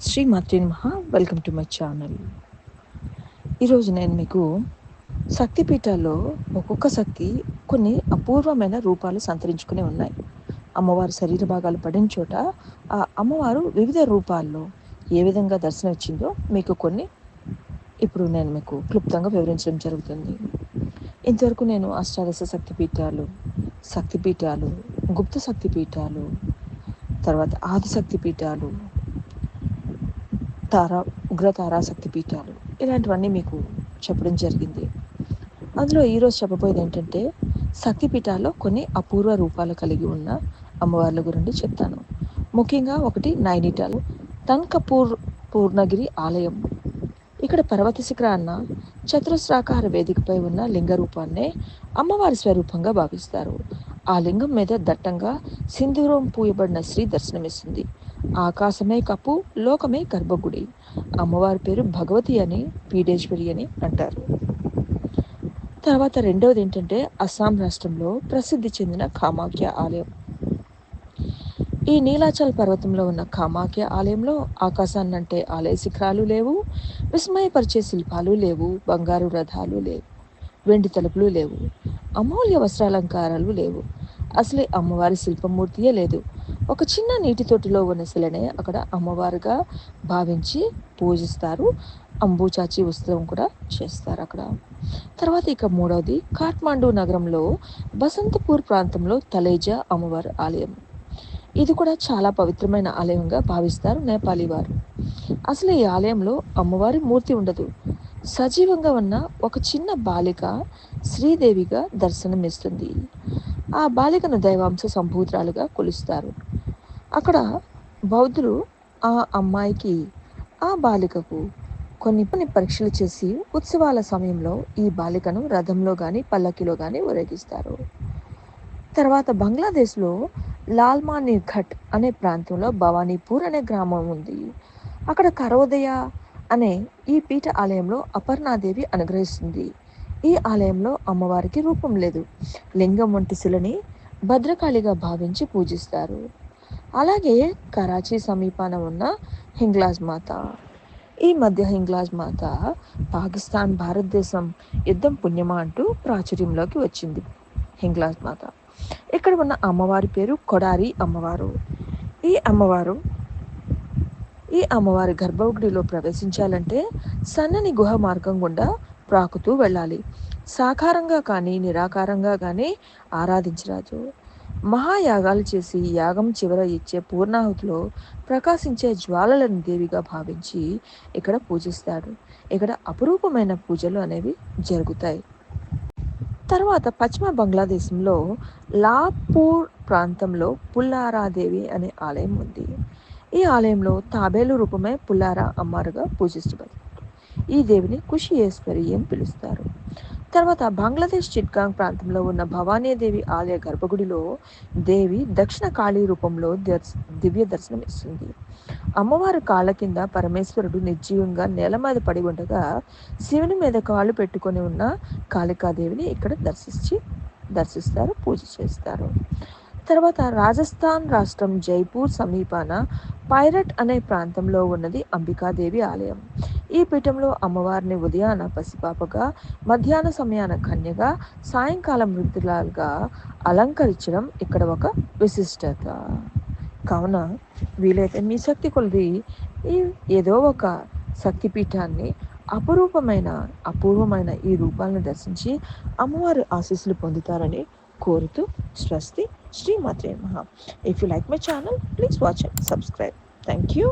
శ్రీ మాత్రి మహా welcome to my channel ఈరోజు నేను మీకు శక్తిపీఠాల్లో ఒక్కొక్క శక్తి కొన్ని అపూర్వమైన రూపాలు సంతరించుకుని ఉన్నాయి. అమ్మవారు శరీర భాగాలు పడిన చోట ఆ అమ్మవారు వివిధ రూపాల్లో ఏ విధంగా దర్శనం ఇచ్చిందో మీకు కొన్ని ఇప్పుడు నేను మీకు క్లుప్తంగా వివరించడం జరుగుతుంది. ఇంతవరకు నేను అష్టాదశ శక్తిపీఠాలు శక్తిపీఠాలు గుప్త శక్తిపీఠాలు తర్వాత ఆదిశక్తి పీఠాలు తారా ఉగ్ర తారాశక్తి పీఠాలు. ఇలాంటివన్నీ మీకు చెప్పడం జరిగింది. అందులో ఈరోజు చెప్పబోయేది ఏంటంటే శక్తి పీఠాల్లో కొన్ని అపూర్వ రూపాలు కలిగి ఉన్న అమ్మవార్ల గురించి చెప్తాను. ముఖ్యంగా ఒకటి నైనిటాల్ తన్కపూర్ పూర్ణగిరి ఆలయం. ఇక్కడ పర్వత శిఖరాన్న చతురస్రాకార వేదికపై ఉన్న లింగ రూపాన్నే అమ్మవారి స్వరూపంగా భావిస్తారు. ఆ లింగం మీద దట్టంగా సింధూరం పూయబడిన శ్రీ దర్శనమిస్తుంది. ఆకాశమే కప్పు లోకమే గర్భగుడి. అమ్మవారి పేరు భగవతి అని పీడేశ్వరి అని అంటారు. తర్వాత రెండవది ఏంటంటే అస్సాం రాష్ట్రంలో ప్రసిద్ధి చెందిన కామాఖ్య ఆలయం. ఈ నీలాచల్ పర్వతంలో ఉన్న కామాఖ్య ఆలయంలో ఆకాశాన్నంటే ఆలయ శిఖరాలు లేవు విస్మయపరిచే శిల్పాలు లేవు బంగారు రథాలు లేవు వెండి తలుపులు లేవు అమూల్య వస్త్రాలంకారాలు లేవు. అసలే అమ్మవారి శిల్పమూర్తియే లేదు. ఒక చిన్న నీటి తొట్టిలో ఉన్న శిలనే అక్కడ అమ్మవారుగా భావించి పూజిస్తారు. అంబుచాచి ఉత్సవం కూడా చేస్తారు అక్కడ. తర్వాత ఇక మూడవది కాఠ్మాండు నగరంలో బసంతపూర్ ప్రాంతంలో తలేజా అమ్మవారి ఆలయం. ఇది కూడా చాలా పవిత్రమైన ఆలయంగా భావిస్తారు నేపాలీ వారు. అసలు ఈ ఆలయంలో అమ్మవారి మూర్తి ఉండదు. సజీవంగా ఉన్న ఒక చిన్న బాలిక శ్రీదేవిగా దర్శనమిస్తుంది. ఆ బాలికను దైవాంశ సంభూతురాలుగా కొలుస్తారు. అక్కడ బౌద్ధులు ఆ అమ్మాయికి ఆ బాలికకు కొన్ని కొన్ని పరీక్షలు చేసి ఉత్సవాల సమయంలో ఈ బాలికను రథంలో కానీ పల్లకిలో కానీ ఊరేగిస్తారు. తర్వాత బంగ్లాదేశ్లో లాల్మాని ఘట్ అనే ప్రాంతంలో భవానీపూర్ అనే గ్రామం ఉంది. అక్కడ కరోదయ అనే ఈ పీఠ ఆలయంలో అపర్ణాదేవి అనుగ్రహిస్తుంది. ఈ ఆలయంలో అమ్మవారికి రూపం లేదు. లింగం వంటి శిలని భద్రకాళిగా భావించి పూజిస్తారు. అలాగే కరాచీ సమీపాన ఉన్న హింగ్లాజ్ మాత. ఈ మధ్య హింగ్లాజ్ మాత పాకిస్తాన్ భారతదేశం యుద్ధం పుణ్యమా అంటూ ప్రాచుర్యంలోకి వచ్చింది. హింగ్లాజ్ మాత. ఇక్కడ ఉన్న అమ్మవారి పేరు కొడారి అమ్మవారు. ఈ అమ్మవారు ఈ అమ్మవారి గర్భగుడిలో ప్రవేశించాలంటే సన్నని గుహ మార్గం గుండా ప్రాకుతూ వెళ్ళాలి. సాకారంగా కానీ నిరాకారంగా కానీ ఆరాధించరాదు మహాయాగాలు చేసి యాగం చివర ఇచ్చే పూర్ణాహుతిలో ప్రకాశించే జ్వాలలను దేవిగా భావించి ఇక్కడ పూజిస్తాడు. ఇక్కడ అపురూపమైన పూజలు అనేవి జరుగుతాయి. తర్వాత పశ్చిమ బంగ్లాదేశంలో లాపూర్ ప్రాంతంలో పుల్లారాదేవి అనే ఆలయం ఉంది. ఈ ఆలయంలో తాబేలు రూపమే పుల్లారా అమ్మారుగా పూజిస్తుంది ఈ దేవిని కుషియేశ్వరి అని పిలుస్తారు? తర్వాత బంగ్లాదేశ్ చిట్గాంగ్ ప్రాంతంలో ఉన్న భవానీదేవి ఆలయ గర్భగుడిలో దేవి దక్షిణ కాళీ రూపంలో దివ్య దర్శనం ఇస్తుంది. అమ్మవారి కాళ్ళ కింద పరమేశ్వరుడు నిర్జీవంగా నేల మీద పడి ఉండగా శివుని మీద కాళ్ళు పెట్టుకొని ఉన్న కాళికాదేవిని ఇక్కడ దర్శించి దర్శిస్తారు పూజ చేస్తారు. తర్వాత రాజస్థాన్ రాష్ట్రం జైపూర్ సమీపాన పైరట్ అనే ప్రాంతంలో ఉన్నది అంబికాదేవి ఆలయం. ఈ పీఠంలో అమ్మవారిని ఉదయాన పసిపాపగా మధ్యాహ్న సమయాన కన్యగా సాయంకాలం వృద్ధులాగా అలంకరించడం ఇక్కడ ఒక విశిష్టత. కావున వీలైతే మీ శక్తి కొలిది ఈ ఏదో ఒక శక్తిపీఠాన్ని అపురూపమైన అపూర్వమైన ఈ రూపాలను దర్శించి అమ్మవారి ఆశీస్సులు పొందుతారని కోరుతూ స్వస్తి శ్రీమాత్రే మహా if you like my channel please watch and subscribe thank you